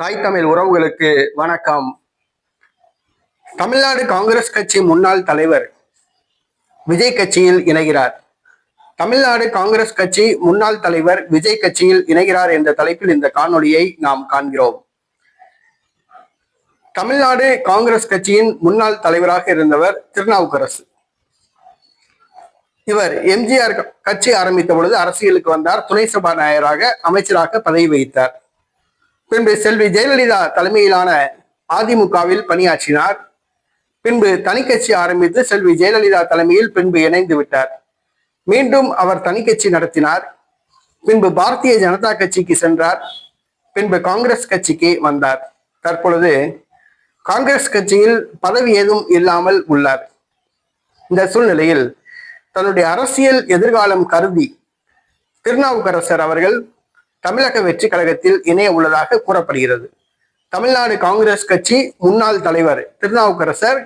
தாய் தமிழ் உறவுகளுக்கு வணக்கம். தமிழ்நாடு காங்கிரஸ் கட்சி முன்னாள் தலைவர் விஜய் கட்சியில் இணைகிறார். தமிழ்நாடு காங்கிரஸ் கட்சி முன்னாள் தலைவர் விஜய் கட்சியில் இணைகிறார் என்ற தலைப்பில் இந்த காணொளியை நாம் காண்கிறோம். தமிழ்நாடு காங்கிரஸ் கட்சியின் முன்னாள் தலைவராக இருந்தவர் திருநாவுக்கரசு. இவர் எம்ஜிஆர் கட்சி ஆரம்பித்த பொழுது அரசியலுக்கு வந்தார். துணை சபாநாயகராக அமைச்சராக பதவி வகித்தார். பின்பு செல்வி ஜெயலலிதா தலைமையிலான அதிமுகவில் பணியாற்றினார். பின்பு தனிக்கட்சி ஆரம்பித்து செல்வி ஜெயலலிதா தலைமையில் பின்பு இணைந்து விட்டார். மீண்டும் அவர் தனிக்கட்சி நடத்தினார். பின்பு பாரதிய ஜனதா கட்சிக்கு சென்றார். பின்பு காங்கிரஸ் கட்சிக்கு வந்தார். தற்பொழுது காங்கிரஸ் கட்சியில் பதவி ஏதும் இல்லாமல் உள்ளார். இந்த சூழ்நிலையில் தன்னுடைய அரசியல் எதிர்காலம் கருதி திருநாவுக்கரசர் அவர்கள் தமிழக வெற்றி கழகத்தில் இணைய உள்ளதாக கூறப்படுகிறது. தமிழ்நாடு காங்கிரஸ் கட்சி முன்னாள் தலைவர் திருநாவுக்கரசர்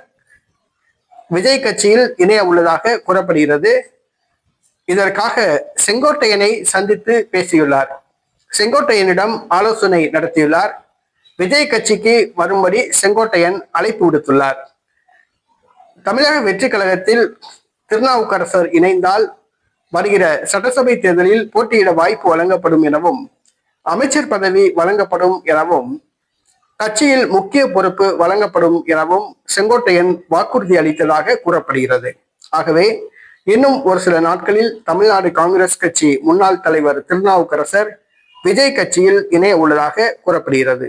விஜய் கட்சியில் இணைய உள்ளதாக கூறப்படுகிறது. இதற்காக செங்கோட்டையனை சந்தித்து பேசியுள்ளார். செங்கோட்டையனிடம் ஆலோசனை நடத்தியுள்ளார். விஜய் கட்சிக்கு வரும்படி செங்கோட்டையன் அழைப்பு விடுத்துள்ளார். தமிழக வெற்றி கழகத்தில் திருநாவுக்கரசர் இணைந்தால் வருகிற சட்டசபை தேர்தலில் போட்டியிட வாய்ப்பு வழங்கப்படும் எனவும் அமைச்சர் பதவி வழங்கப்படும் எனவும் கட்சியில் முக்கிய பொறுப்பு வழங்கப்படும் எனவும் செங்கோட்டையன் வாக்குறுதி அளித்ததாக கூறப்படுகிறது. ஆகவே இன்னும் ஒரு சில நாட்களில் தமிழ்நாடு காங்கிரஸ் கட்சி முன்னாள் தலைவர் திருநாவுக்கரசர் விஜய் கட்சியில் இணைய உள்ளதாக கூறப்படுகிறது.